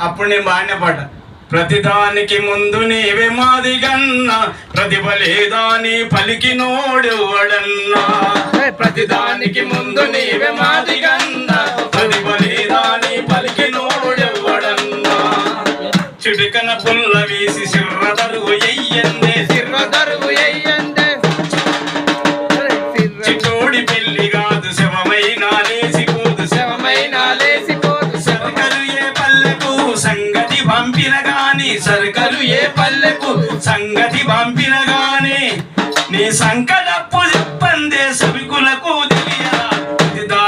అప్పుడు నేను బాగానే పాట ప్రతిదానికి ముందు నీవే మాదిగన్నా ప్రతిఫలేదాని ప్రతి దానికి ముందు నీవే మాదిగన్నా ప్రతిఫలేదాని వడన్నా. చిడికన పుల్ల వేసి శిర్ర తరుగు ఎయ్య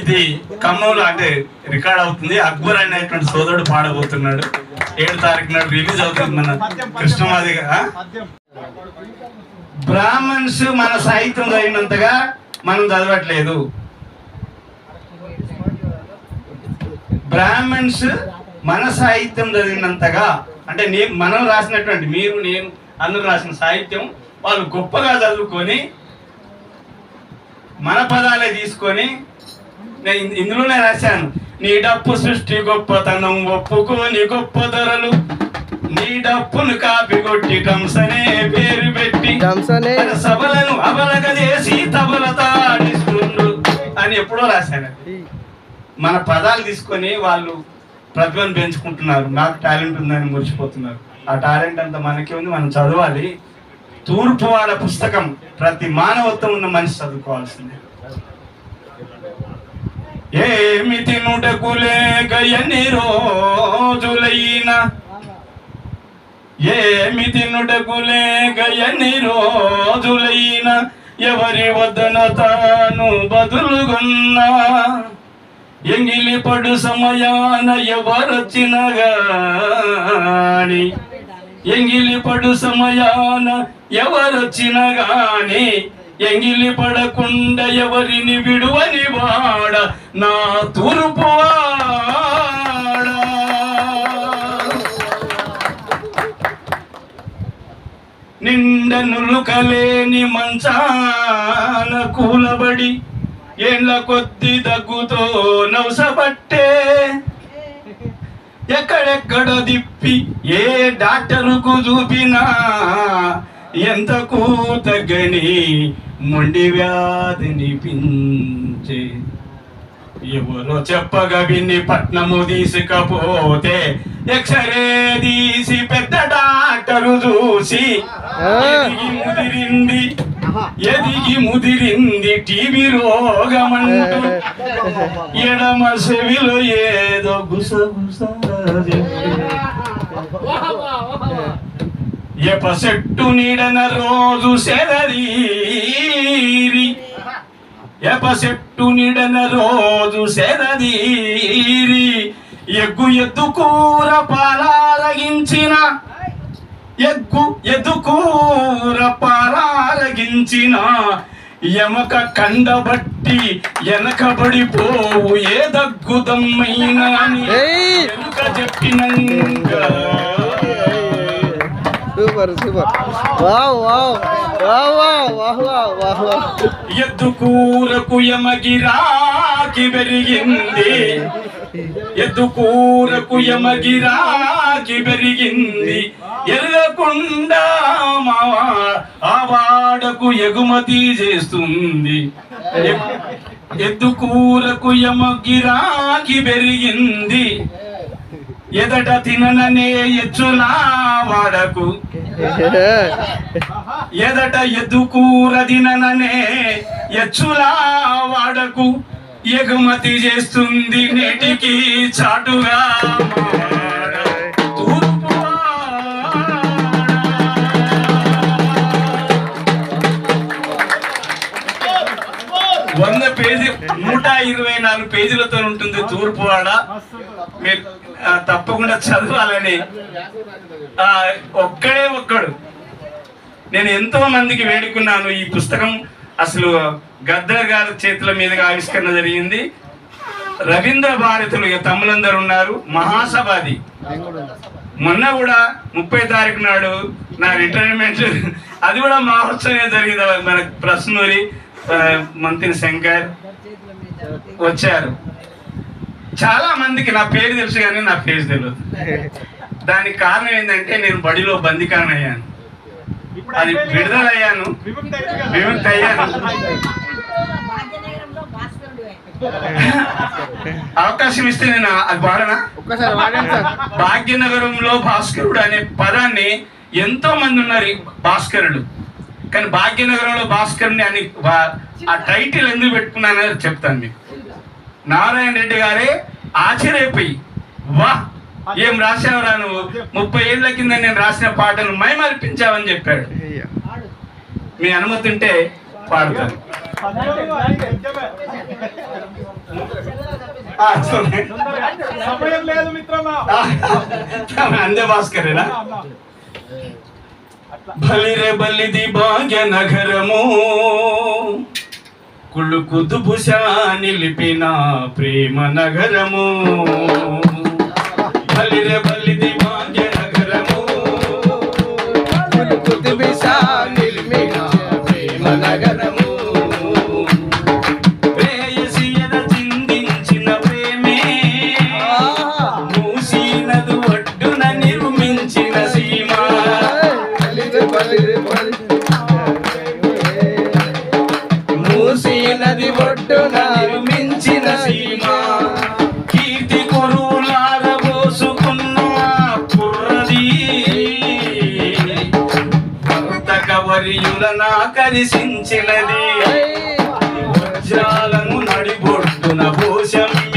ఇది ఖమ్మంలో అంటే రికార్డ్ అవుతుంది. అక్బర్ అనేటువంటి సోదరుడు పాడబోతున్నాడు. ఏడు తారీఖు నాడు రిలీజ్ అవుతుంది మన కృష్ణమాది బ్రాహ్మణ్స్ మన సాహిత్యం చదివినంతగా మనం చదవట్లేదు. బ్రాహ్మణ్స్ మన సాహిత్యం చదివినంతగా అంటే నేను మనం రాసినటువంటి మీరు నేను అందరూ రాసిన సాహిత్యం వాళ్ళు గొప్పగా చదువుకొని మన పదాలే తీసుకొని నేను ఇందులోనే రాశాను. నీ డప్పు సృష్టి గొప్పతనం ఒప్పుకోని గొప్ప ధరలు. నీ డప్పును కాపీ కొట్టి కంసనే పేరు పెట్టి. కంసనే. సభలను అబలగ చేసి అని ఎప్పుడో రాశాను. మన పదాలు తీసుకొని వాళ్ళు ప్రతిభను పెంచుకుంటున్నారు. నాకు టాలెంట్ ఉందని మురిచిపోతున్నారు ఆ టాలెంట్ అంతా మనకి ఉంది మనం చదవాలి. తూర్పు వాళ్ళ పుస్తకం ప్రతి మానవత్వం ఉన్న మనిషి చదువుకోవాల్సిందే. ఏమి తినుటకు లేక ఎన్ని రోజులైనా ఏమి తినుటకు లేక ఎన్ని రోజులైనా ఎవరి వద్దన తాను బదులుగున్నా? ఎంగిలి పడు సమయాన ఎవరొచ్చిన గాని ఎంగిలి పడు సమయాన ఎవరొచ్చిన గాని ఎంగిలి పడకుండా ఎవరిని విడువని వాడ నా తూర్పు నిండ నులుకలేని మంచాన కూలబడి ఏండ్ల కొద్ది దగ్గుతో నవసబట్టే ఎక్కడెక్కడ దిప్పి ఏ డాక్టరుకు చూపినా ఎంతకు తగ్గని మొండి వ్యాధిని పించే ఎవరో చెప్పగా విన్ని పట్నము తీసుకపోతే ఎక్స్రే తీసి పెద్ద డాక్టరు చూసి ఎదిగి ముదిరింది. ఎదిగి ముదిరింది టీవీ రోగమంటూ. ఎడమ చెవిలో ఏదో గుసగుస ఎప చెట్టు నీడన రోజు సెదరీరి ఎప చెట్టు నీడన రోజు సెదరీరి ఎగ్గు ఎద్దు కూర పాలారగించిన. ఎగ్గు ఎద్దు కూర పాలారగించిన. ఎమక కండబట్టి వెనకబడిపోవు. ఏ దగ్గుదమ్మైనా అని! ఎనుక చెప్పినంగా. Super super. Wow wow. Wow wow wow wow wow wow. ఎద్దు కూరకు యమగిరాకి పెరిగింది. ఎద్దు కూరకు యమగిరాకి పెరిగింది. ఎరగకుండా మావా ఆ వాడకు ఎగుమతి చేస్తుంది. ఎద్దు కూరకు యమగిరాకి పెరిగింది. ఎదట తినననే ఎచ్చులా వాడకు. ఎదట ఎద్దుకూర తినననే ఎచ్చులా వాడకు. ఎగుమతి చేస్తుంది నేటికి చాటుగా వంద పేజీ నూట ఇరవై నాలుగు పేజీలతో ఉంటుంది తూర్పువాడ మీరు తప్పకుండా చదవాలని. ఒక్కడే ఒక్కడు. నేను ఎంతో మందికి వేడుకున్నాను. ఈ పుస్తకం అసలు గద్దర్ గారి చేతుల మీదుగా ఆవిష్కరణ జరిగింది. రవీంద్ర భారతులు ఇక తమ్ములందరూ ఉన్నారు. మహాసభాది. మొన్న కూడా ముప్పై తారీఖు నాడు నా రిటైర్మెంట్. అది కూడా మహోత్సవమే జరిగింది. మన ప్రశ్నూరి. మంత్రి శంకర్ వచ్చారు. చాలా మందికి నా పేరు తెలుసు కానీ నా ఫేస్ తెలియదు దానికి కారణం ఏంటంటే నేను బడిలో బందికాన్ అయ్యాను అది విడుదల అయ్యాను విముక్తి అయ్యాను అవకాశం ఇస్తే నేను అది వాడనా? భాగ్యనగరంలో భాస్కరుడు అనే పదాన్ని ఎంతో మంది ఉన్నారు ఈ భాస్కరుడు కానీ భాగ్యనగరంలో భాస్కరుని అని ఆ టైటిల్ ఎందుకు పెట్టుకున్నానని చెప్తాను మీకు. నారాయణ రెడ్డి గారే ఆశ్చర్యపోయి వా ఏం రాసావురా నువ్వు? ముప్పై ఏళ్ళ కింద నేను రాసిన పాటను మైమర్పించావని చెప్పాడు. మీ అనుమతి ఉంటే పాడతాను. అందే భాస్కరేనా? బలిరే బలిది భాగ్య నగరము. కుళ్ళు కుదుబుష నిలిపిన ప్రేమ నగరము. బలిరే బలిది భాగ్య నగరము. కుతుబిషా నిలిపిన ప్రేమ నగరము. వర్యులన కరిసించినది. వజ్రాలను నడిబొట్టున పోషమ్మినది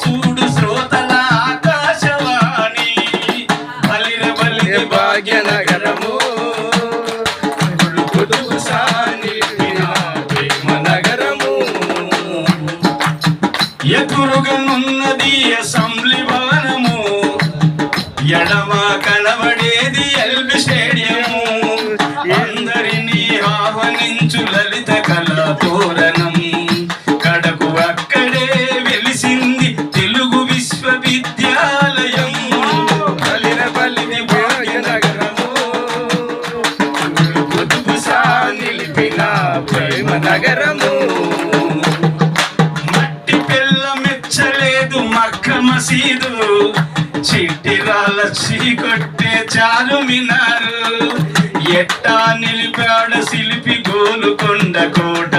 తిరిగి చీకొట్టే చాలు మినారు ఎట్టా నిలిపాడు శిల్పి గోలుకొండ కోట.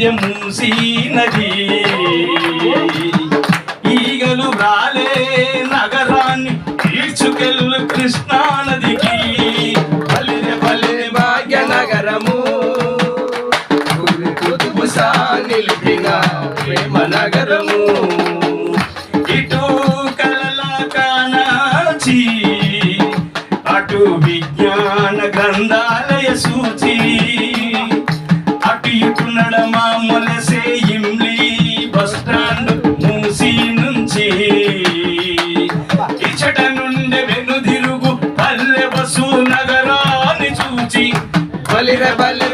మధ్య మూసీ నది ఈగలు రాలే నగరాన్ని తీర్చుకెళ్ళు కృష్ణా నదికి పల్లె బలిరే భాగ్యనగరము. కుతుబు నిలిపిన ప్రేమ నగరము ఇచ్చట నుండి వెనుదిరుగు పల్లె బసు నగరాన్ని చూచి. బలిర బలిర